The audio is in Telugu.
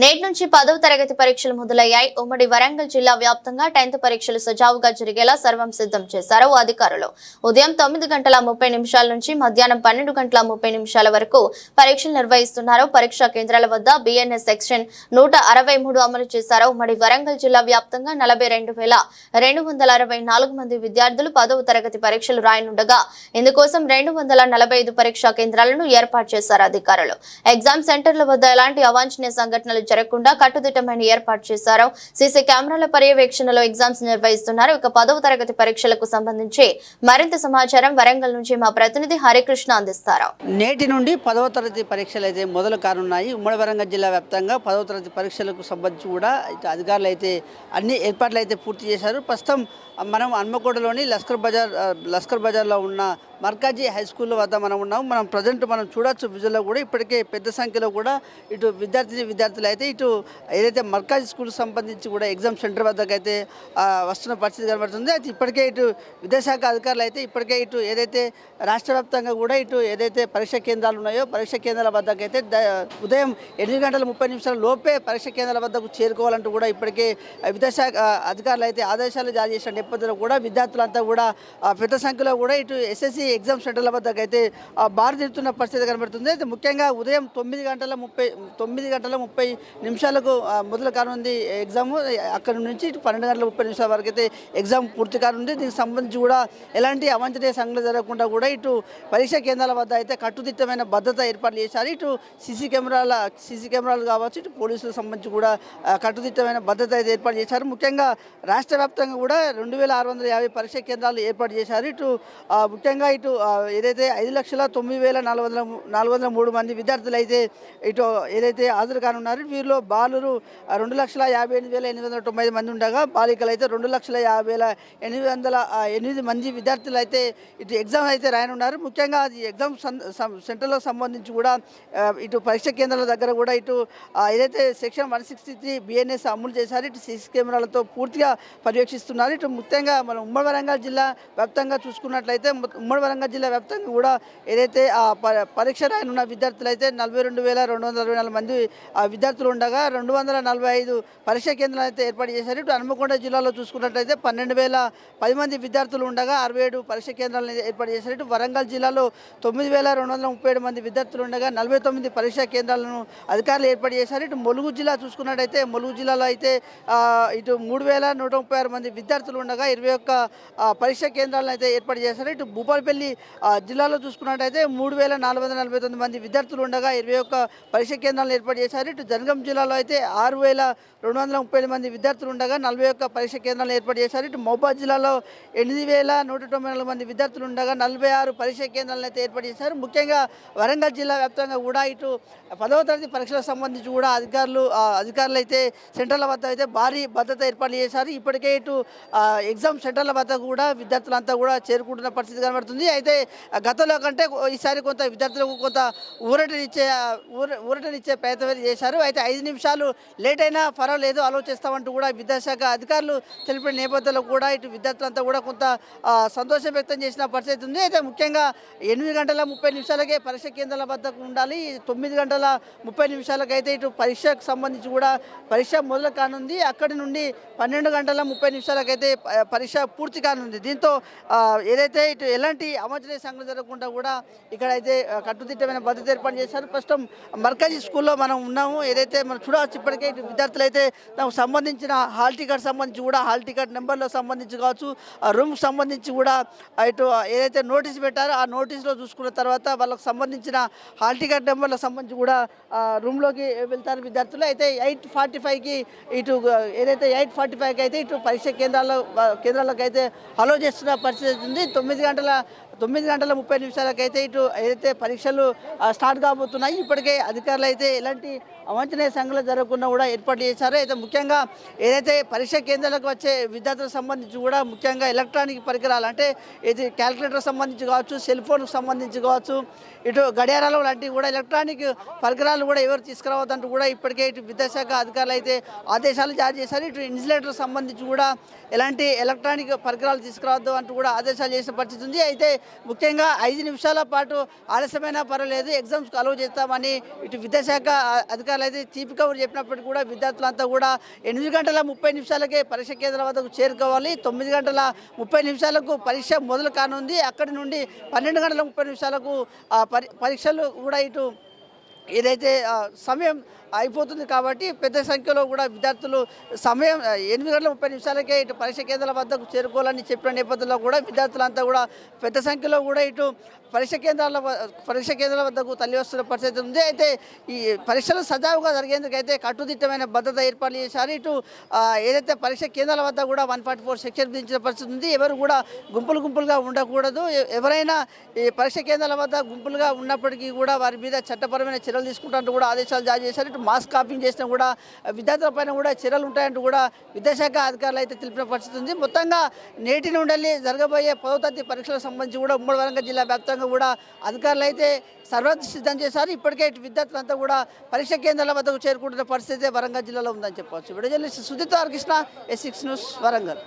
నేటి నుంచి పదవ తరగతి పరీక్షలు మొదలయ్యాయి. ఉమ్మడి వరంగల్ జిల్లా వ్యాప్తంగా టెన్త్ పరీక్షలు సజావుగా జరిగేలా సర్వం సిద్ధం చేశారు అధికారులు. ఉదయం తొమ్మిది గంటల ముప్పై నిమిషాల నుంచి మధ్యాహ్నం పన్నెండు గంటల ముప్పై నిమిషాల వరకు పరీక్షలు నిర్వహిస్తున్నారు. పరీక్షా కేంద్రాల వద్ద బిఎన్ఎస్ సెక్షన్ నూట అరవై మూడు అమలు చేశారు. ఉమ్మడి వరంగల్ జిల్లా వ్యాప్తంగా నలభై రెండు వేల రెండు వందల అరవై నాలుగు మంది విద్యార్థులు పదవ తరగతి పరీక్షలు రాయనుండగా ఇందుకోసం రెండు వందల నలభై ఐదు పరీక్షా కేంద్రాలను ఏర్పాటు చేశారు అధికారులు. ఎగ్జామ్ సెంటర్ల వద్ద ఎలాంటి అవాంఛనీయ సంఘటనలు జరగకుండా కట్టుదిట్టమైన ఏర్పాటు చేశారు. సీసీ కెమెరాల పర్యవేక్షణలో ఎగ్జామ్స్ నిర్వహిస్తున్నారు. ఇక పదవ తరగతి పరీక్షలకు సంబంధించి మరింత సమాచారం వరంగల్ నుంచి మా ప్రతినిధి హరికృష్ణ అందిస్తారు. నేటి నుండి పదవ తరగతి పరీక్షలు అయితే మొదలు కానున్నాయి. ఉమ్మడి వరంగల్ జిల్లా వ్యాప్తంగా పదవ తరగతి పరీక్షలకు సంబంధించి కూడా ఇటు అధికారులు అయితే అన్ని ఏర్పాట్లు అయితే పూర్తి చేశారు. ప్రస్తుతం మనం హన్మకొండలోని లస్కర్ బజార్ లస్కర్ బజార్లో ఉన్న మర్కాజీ హై స్కూల్ వద్ద మనం ఉన్నాం మనం ప్రజెంట్ మనం చూడొచ్చు విజువల్లో కూడా. ఇప్పటికే పెద్ద సంఖ్యలో కూడా ఇటు విద్యార్థి విద్యార్థులు అయితే అయితే ఇటు ఏదైతే మర్కాజీ స్కూల్ సంబంధించి కూడా ఎగ్జామ్ సెంటర్ వద్దకు అయితే వస్తున్న పరిస్థితి కనబడుతుంది. అయితే ఇప్పటికే ఇటు విద్యాశాఖ అధికారులు అయితే ఇప్పటికే ఇటు ఏదైతే రాష్ట్ర వ్యాప్తంగా కూడా ఇటు ఏదైతే పరీక్ష కేంద్రాలు ఉన్నాయో పరీక్ష కేంద్రాల వద్దకు అయితే ద- ఉదయం ఎనిమిది గంటల ముప్పై నిమిషాల లోపే పరీక్ష కేంద్రాల వద్దకు చేరుకోవాలంటూ కూడా ఇప్పటికే విద్యాశాఖ అధికారులు అయితే ఆదేశాలు జారీ చేసిన నేపథ్యంలో కూడా విద్యార్థులంతా కూడా పెద్ద సంఖ్యలో కూడా ఇటు ఎస్ఎస్సి ఎగ్జామ్ సెంటర్ల వద్దకు అయితే ఆ, పరిస్థితి కనబడుతుంది. అయితే ముఖ్యంగా ఉదయం తొమ్మిది గంటల ముప్పై తొమ్మిది గంటల ముప్పై నిమిషాలకు మొదలు కానుంది ఎగ్జామ్. అక్కడ నుంచి ఇటు పన్నెండు గంటల ముప్పై నిమిషాల వరకు అయితే ఎగ్జామ్ పూర్తి కానుంది. దీనికి సంబంధించి కూడా ఎలాంటి అవాంఛనీయ సంఘటన జరగకుండా కూడా ఇటు పరీక్ష కేంద్రాల వద్ద అయితే కట్టుదిట్టమైన భద్రత ఏర్పాట్లు చేశారు. ఇటు సీసీ కెమెరాల సీసీ కెమెరాలు కావచ్చు ఇటు పోలీసులకు సంబంధించి కూడా కట్టుదిట్టమైన భద్రత అయితే ఏర్పాటు చేశారు. ముఖ్యంగా రాష్ట్ర వ్యాప్తంగా కూడా రెండు వేల ఆరు వందల యాభై పరీక్ష కేంద్రాలు ఏర్పాటు చేశారు. ఇటు ముఖ్యంగా ఇటు ఏదైతే ఐదు లక్షల తొమ్మిది వేల నాలుగు వందల నాలుగు వందల మూడు మంది విద్యార్థులు అయితే ఇటు ఏదైతే హాజరు కానున్నారు వీరిలో బాలురు రెండు లక్షల యాభై ఎనిమిది వేల ఎనిమిది వందల తొంభై ఐదు మంది ఉండగా బాలికలు అయితే రెండు లక్షల యాభై వేల ఎనిమిది వందల ఎనిమిది మంది విద్యార్థులు అయితే ఇటు ఎగ్జామ్ అయితే రాయనున్నారు. ముఖ్యంగా అది ఎగ్జామ్ సెంటర్లకు సంబంధించి కూడా ఇటు పరీక్ష కేంద్రాల దగ్గర కూడా ఇటు ఏదైతే section one sixty three BNS అమలు చేశారు ఇటు సీసీ కెమెరాలతో పూర్తిగా పర్యవేక్షిస్తున్నారు. ఇటు ముఖ్యంగా మనం ఉమ్మడి వరంగల్ జిల్లా వ్యాప్తంగా చూసుకున్నట్లయితే ఉమ్మడి వరంగల్ జిల్లా వ్యాప్తంగా కూడా ఏదైతే ఆ పరీక్ష రాయనున్న విద్యార్థులు అయితే నలభై రెండు వేల రెండు వందల అరవై నాలుగు మంది ఆ విద్యార్థులు ఉండగా రెండు వందల నలభై ఐదు పరీక్షా కేంద్రాలు అయితే ఏర్పాటు చేశారు. ఇటు హనుమకొండ జిల్లాలో చూసుకున్నట్లయితే పన్నెండు వేల పది మంది విద్యార్థులు ఉండగా అరవై ఏడు పరీక్షా కేంద్రాలను ఏర్పాటు చేశారు. ఇటు వరంగల్ జిల్లాలో తొమ్మిది వేల రెండు వందల ముప్పై ఏడు మంది విద్యార్థులు ఉండగా నలభై తొమ్మిది పరీక్షా కేంద్రాలను అధికారులు ఏర్పాటు చేశారు. ఇటు ములుగు జిల్లా చూసుకున్నట్టయితే ములుగు జిల్లాలో అయితే ఇటు మూడు వేల నూట ముప్పై ఆరు మంది విద్యార్థులు ఉండగా ఇరవై ఒక్క పరీక్షా కేంద్రాలను అయితే ఏర్పాటు చేశారు. ఇటు భూపాలపల్లి జిల్లాలో చూసుకున్నట్టయితే మూడు వేల నాలుగు వందల నలభై తొమ్మిది మంది విద్యార్థులు ఉండగా ఇరవై ఒక్క పరీక్షా కేంద్రాలను ఏర్పాటు చేశారు. ఇటు జనగ జిల్లాలో అయితే ఆరు వేల రెండు వందల ముప్పై ఐదు మంది విద్యార్థులు ఉండగా నలభై ఒక్క పరీక్ష కేంద్రాలను ఏర్పాటు చేశారు. ఇటు మహబాద్ జిల్లాలో ఎనిమిది వేల నూట తొంభై నాలుగు మంది విద్యార్థులు ఉండగా నలభై ఆరు పరీక్ష కేంద్రాలను అయితే ఏర్పాటు చేశారు. ముఖ్యంగా వరంగల్ జిల్లా వ్యాప్తంగా కూడా ఇటు పదవ తరగతి పరీక్షలకు సంబంధించి కూడా అధికారులు అధికారులు అయితే సెంటర్ల వద్ద అయితే భారీ భద్రత ఏర్పాటు చేశారు. ఇప్పటికే ఇటు ఎగ్జామ్ సెంటర్ల వద్ద కూడా విద్యార్థులంతా కూడా చేరుకుంటున్న పరిస్థితి కనబడుతుంది. అయితే గతంలో కంటే ఈసారి కొంత విద్యార్థులకు కొంత ఊరటనిచ్చే ఊర ఊరటనిచ్చే ప్రయత్నం చేశారు. అయితే ఐదు నిమిషాలు లేట్ అయినా పర్వాలేదు ఆలోచిస్తామంటూ కూడా విద్యాశాఖ అధికారులు తెలిపిన నేపథ్యంలో కూడా ఇటు విద్యార్థులంతా కూడా కొంత సంతోషం వ్యక్తం చేసిన పరిస్థితి ఉంది. అయితే ముఖ్యంగా ఎనిమిది గంటల ముప్పై నిమిషాలకే పరీక్ష కేంద్రాల వద్దకు ఉండాలి. తొమ్మిది గంటల ముప్పై నిమిషాలకు అయితే ఇటు పరీక్షకు సంబంధించి కూడా పరీక్ష మొదలు కానుంది. అక్కడి నుండి పన్నెండు గంటల ముప్పై నిమిషాలకైతే పరీక్ష పూర్తి కానుంది. దీంతో ఏదైతే ఇటు ఎలాంటి అమర్చనీయ సంఘటన జరగకుండా కూడా ఇక్కడైతే కట్టుదిట్టమైన భద్రత ఏర్పాటు చేశారు. ప్రస్తుతం మర్కజీ స్కూల్లో మనం ఉన్నాము. ఏదైతే అయితే మనం చూడవచ్చు ఇప్పటికే ఇటు విద్యార్థులు అయితే తమకు సంబంధించిన హాల్ టికెట్ సంబంధించి కూడా హాల్ టికెట్ నెంబర్లో సంబంధించి కావచ్చు ఆ రూమ్కి సంబంధించి కూడా ఇటు ఏదైతే నోటీస్ పెట్టారో ఆ నోటీస్లో చూసుకున్న తర్వాత వాళ్ళకు సంబంధించిన హాల్ టికెట్ నెంబర్లకు సంబంధించి కూడా రూమ్లోకి వెళ్తారు విద్యార్థులు. అయితే ఎయిట్ ఫార్టీ ఫైవ్కి ఇటు ఏదైతే ఎయిట్ ఫార్టీ ఫైవ్కి అయితే ఇటు పరీక్ష కేంద్రాల్లో కేంద్రాలకు అయితే అలో చేస్తున్న పరిస్థితి ఉంది. తొమ్మిది గంటల తొమ్మిది గంటల ముప్పై నిమిషాలకైతే ఇటు ఏదైతే పరీక్షలు స్టార్ట్ కాబోతున్నాయి ఇప్పటికే అధికారులు అయితే ఎలాంటి అవాంఛనీయ సంఘాలు జరగకుండా కూడా ఏర్పాటు చేశారు. అయితే ముఖ్యంగా ఏదైతే పరీక్ష కేంద్రాలకు వచ్చే విద్యార్థులకు సంబంధించి కూడా ముఖ్యంగా ఎలక్ట్రానిక్ పరికరాలు అంటే ఇది క్యాలిక్యులేటర్ సంబంధించి కావచ్చు సెల్ ఫోన్కు సంబంధించి కావచ్చు ఇటు గడియారాలు లాంటివి కూడా ఎలక్ట్రానిక్ పరికరాలు కూడా ఎవరు తీసుకురావద్దంటూ కూడా ఇప్పటికే ఇటు విద్యాశాఖ అధికారులు అయితే ఆదేశాలు జారీ చేశారు. ఇటు ఇన్సులేటర్ సంబంధించి కూడా ఎలాంటి ఎలక్ట్రానిక్ పరికరాలు తీసుకురావద్దు అంటూ కూడా ఆదేశాలు చేసిన పరిస్థితి ఉంది. అయితే ముఖ్యంగా ఐదు నిమిషాల పాటు ఆలస్యమైనా పర్వాలేదు ఎగ్జామ్స్ అలవ్ చేస్తామని ఇటు విద్యాశాఖ అధికారులు అయితే తీపి కబురు చెప్పినప్పటికీ కూడా విద్యార్థులంతా కూడా ఎనిమిది గంటల ముప్పై నిమిషాలకే పరీక్ష కేంద్రం వద్దకు చేరుకోవాలి. తొమ్మిది గంటల ముప్పై నిమిషాలకు పరీక్ష మొదలు కానుంది. అక్కడి నుండి పన్నెండు గంటల ముప్పై నిమిషాలకు పరీక్షలు కూడా ఇటు ఏదైతే సమయం అయిపోతుంది కాబట్టి పెద్ద సంఖ్యలో కూడా విద్యార్థులు సమయం ఎనిమిది గంటల ముప్పై నిమిషాలకే ఇటు పరీక్ష కేంద్రాల వద్దకు చేరుకోవాలని చెప్పిన నేపథ్యంలో కూడా విద్యార్థులంతా కూడా పెద్ద సంఖ్యలో కూడా ఇటు పరీక్ష కేంద్రాల పరీక్ష కేంద్రాల వద్దకు తల్లి వస్తున్న పరిస్థితి ఉంది. అయితే ఈ పరీక్షలు సజావుగా జరిగేందుకు అయితే కట్టుదిట్టమైన భద్రత ఏర్పాటు చేశారు. ఇటు ఏదైతే పరీక్ష కేంద్రాల వద్ద కూడా వన్ ఫార్టీ ఫోర్ సెక్షన్ విధించిన పరిస్థితి ఉంది. ఎవరు కూడా గుంపులు గుంపులుగా ఉండకూడదు. ఎవరైనా ఈ పరీక్ష కేంద్రాల వద్ద గుంపులుగా ఉన్నప్పటికీ కూడా వారి మీద చట్టపరమైన చర్యలు తీసుకుంటారంటూ కూడా ఆదేశాలు జారీ చేశారు. ఇటు మాస్క్ కాపింగ్ చేసినా కూడా విద్యార్థుల పైన కూడా చర్యలు ఉంటాయంటూ కూడా విద్యాశాఖ అధికారులు అయితే తెలిపిన పరిస్థితి ఉంది. మొత్తంగా నేటి నుండి జరగబోయే పదో తరగతి పరీక్షలకు సంబంధించి కూడా ఉమ్మడి వరంగల్ జిల్లా వ్యాప్తంగా కూడా అధికారులు అయితే సర్వత్ర సిద్ధం చేశారు. ఇప్పటికే ఇటు విద్యార్థులంతా కూడా పరీక్ష కేంద్రాల వద్దకు చేరుకుంటున్న పరిస్థితి వరంగల్ జిల్లాలో ఉందని చెప్పవచ్చు. విడుదల Sujith Krishna S six news Warangal.